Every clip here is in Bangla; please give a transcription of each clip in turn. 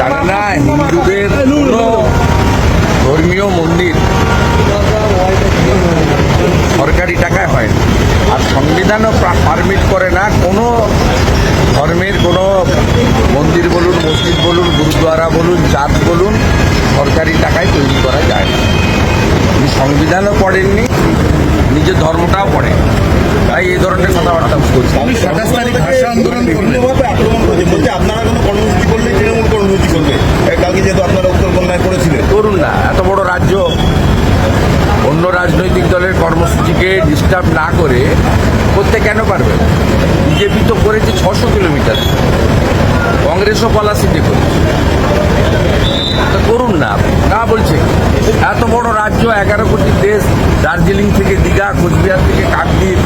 জানে না হিন্দুদের কোনো ধর্মীয় মন্দির। সরকারি টাকায় হয় আর সংবিধানও পারমিট করে না কোনো ধর্মের কোনো মন্দির বলুন মসজিদ বলুন গুরুদ্বারা বলুন চার্চ বলুন সরকারি টাকায় তৈরি করা যায় না। উনি সংবিধানও পড়েননি নিজের ধর্মটাও পড়েন তাই এই ধরনের কথাবার্তা আন্দোলন করেছে। বলছে আপনারা কোনো কর্মসূচি করলে তৃণমূল কর্মসূচি করবে এ, কালকে যেহেতু আপনারা উত্তর কন্যায় করেছিলেন করুন না, এত বড় রাজ্য। অন্য রাজনৈতিক দলের কর্মসূচিকে ডিস্টার্ব না করে করতে কেন পারবে? বিজেপি তো করেছে ছশো কিলোমিটার। কংগ্রেসও পলাশিতে করেছে। করুন না। না বলছে এত বড় রাজ্য, এগারো কোটি দেশ, দার্জিলিং থেকে দীঘা, কোচবিহার থেকে কাকদ্বীপ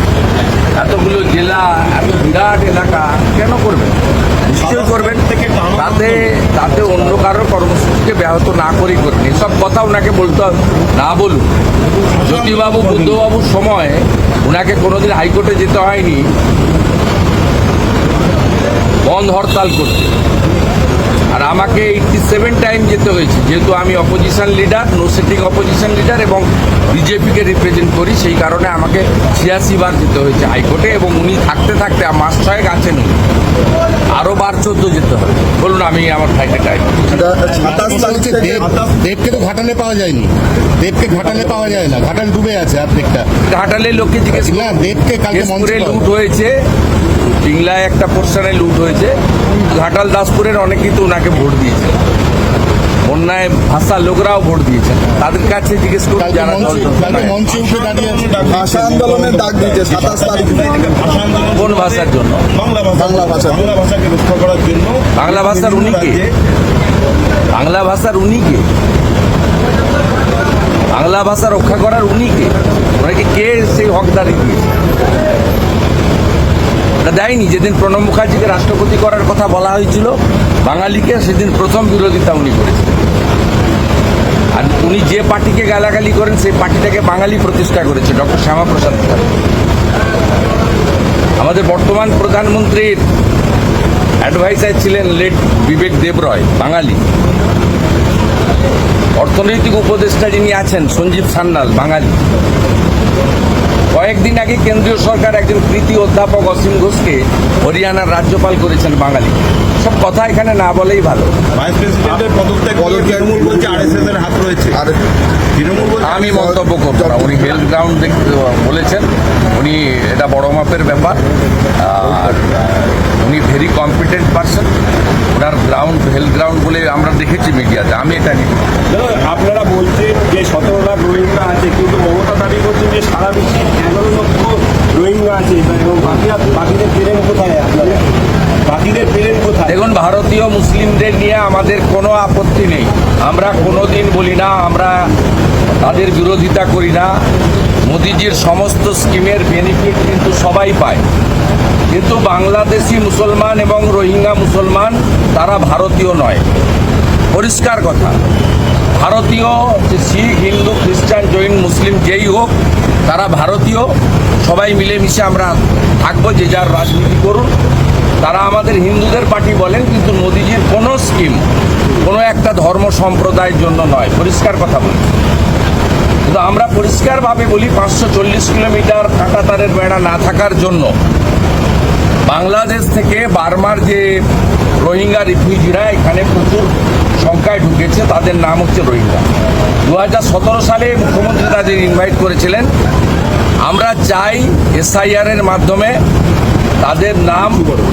এতগুলো জেলা, এত বিরাট এলাকা, কেন করবেন তাতে অন্য কারোর কর্মসূচিকে ব্যাহত না করেই করবেন এসব কথা ওনাকে বলতে। না বলুন। জ্যোতিবাবু, বুদ্ধবাবুর সময় ওনাকে কোনোদিন হাইকোর্টে যেতে হয়নি। বন্ধ হরতাল করতে। আর আমাকে এইটটি সেভেন টাইম যেতে হয়েছে। যেহেতু আমি opposition leader no sitting opposition leader এবং বিজেপিকে রিপ্রেজেন্ট করি, সেই কারণে আমাকে ছিয়াশি বার যেতে হয়েছে হাইকোর্টে এবং উনি থাকতে থাকতে মাস ছয়েক আছেন আরও বার চোদ্দ যেতে হবে। বলুন আমি আমার ভাইকে চাই দেব দেবকে তো ঘাটালে পাওয়া যায়নি। দেবকে ঘাটালে পাওয়া যায় না। ঘাটাল ডুবে আছে অর্ধেকটা ঘাটালে লোককে জিজ্ঞেস না দেবকে কালকে মঞ্চে লুট হয়েছে। পিংলায় একটা পোর্শনে লুট হয়েছে। ঘাটাল দাসপুরের অনেকেই তো ওনাকে ভোট দিয়েছে। বন্যায় ভাষার লোকরাও ভোট দিয়েছেন। তাদের কাছে জিজ্ঞেস করুন যারা আছে। ভাষা আন্দোলনের ডাক দিয়েছে সাতাশ তারিখ ভাষা কোন ভাষার জন্য? বাংলা ভাষা। বাংলা ভাষাকে রক্ষা করার জন্য বাংলা ভাষার উনি কে? বাংলা ভাষার উনি কে? বাংলা ভাষা রক্ষা করার উনি কে? ওনাকে কে সেই হকদারি দিয়েছে? দেয়নি। যেদিন প্রণব মুখার্জিকে রাষ্ট্রপতি করার কথা বলা হয়েছিল, বাঙালিকে সেদিন প্রথম বিরোধিতা উনি করেছেন। আর উনি যে পার্টিকে গালাগালি করেন, সেই পার্টিটাকে বাঙালি প্রতিষ্ঠা করেছে, ডক্টর শ্যামাপ্রসাদ মুখার্জি। আমাদের বর্তমান প্রধানমন্ত্রীর অ্যাডভাইসার ছিলেন লেট বিবেক দেবরয়, বাঙালি। অর্থনৈতিক উপদেষ্টা যিনি আছেন, সঞ্জীব সান্যাল, বাঙালি। কয়েকদিন আগে কেন্দ্রীয় সরকার একজন কৃতি অধ্যাপক অসীম ঘোষকে হরিয়ানার রাজ্যপাল করেছেন বাঙালি সব কথা এখানে না বলেই ভালো। ভাইস প্রেসিডেন্টের পদত্যাগ তৃণমূল বলছে আরএসএস এর হাত রয়েছে। তৃণমূল আমি মন্তব্য করব না। উনি হেলথ গ্রাউন্ড বলেছেন। উনি এটা বড় মাপের ব্যাপার। আর উনি ভেরি কম্পিটেন্ট পার্সন ওনার গ্রাউন্ড হেলথ গ্রাউন্ড বলে আমরা দেখেছি মিডিয়াতে। আমি এটা নিই আপনারা বলছেন যে সতেরো লাখ রোহিঙ্গা আছে কিন্তু মমতা দাবি করছেন যে সারা বিশ্বে এগারো লক্ষ রোহিঙ্গা আছে। ভারতীয় মুসলিমদের নিয়ে আমাদের কোনো আপত্তি নেই। আমরা কোনো দিন বলি না, আমরা তাদের বিরোধিতা করি না। মোদিজির সমস্ত স্কিমের বেনিফিট কিন্তু সবাই পায়। কিন্তু বাংলাদেশি মুসলমান এবং রোহিঙ্গা মুসলমান তারা ভারতীয় নয়। পরিষ্কার কথা, ভারতীয় যে শিখ, হিন্দু, খ্রিস্টান, জৈন, মুসলিম যেই হোক, তারা ভারতীয়। সবাই মিলেমিশে আমরা থাকব, যে যার রাজনীতি করুন। তারা আমাদের হিন্দুদের পার্টি বলেন, কিন্তু মোদিজির কোনো স্কিম কোনো একটা ধর্ম সম্প্রদায়ের জন্য নয়। পরিষ্কার কথা বলি। কিন্তু আমরা পরিষ্কারভাবে বলি, পাঁচশো চল্লিশ কিলোমিটার কাঁটাতারের বেড়া না থাকার জন্য বাংলাদেশ থেকে বার্মার যে রোহিঙ্গা রিফিউজিরা এখানে প্রচুর সংখ্যায় ঢুকেছে, তাদের নাম হচ্ছে রোহিঙ্গা। দু হাজার সতেরো সালে মুখ্যমন্ত্রী তাদের ইনভাইট করেছিলেন। আমরা চাই এসআইআর এর মাধ্যমে তাদের নাম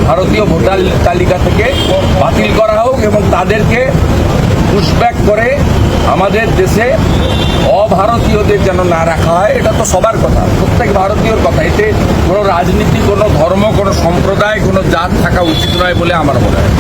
ভারতীয় ভোটার তালিকা থেকে বাতিল করা হোক এবং তাদেরকে পুশব্যাক করে আমাদের দেশে অভারতীয়দের যেন না রাখা হয়, এটা তো সবার কথা। প্রত্যেক ভারতীয়র কথা। এতে কোনো রাজনীতি, কোনো ধর্ম, কোনো সম্প্রদায়, কোনো জাত থাকা উচিত নয় বলে আমার মনে হয়।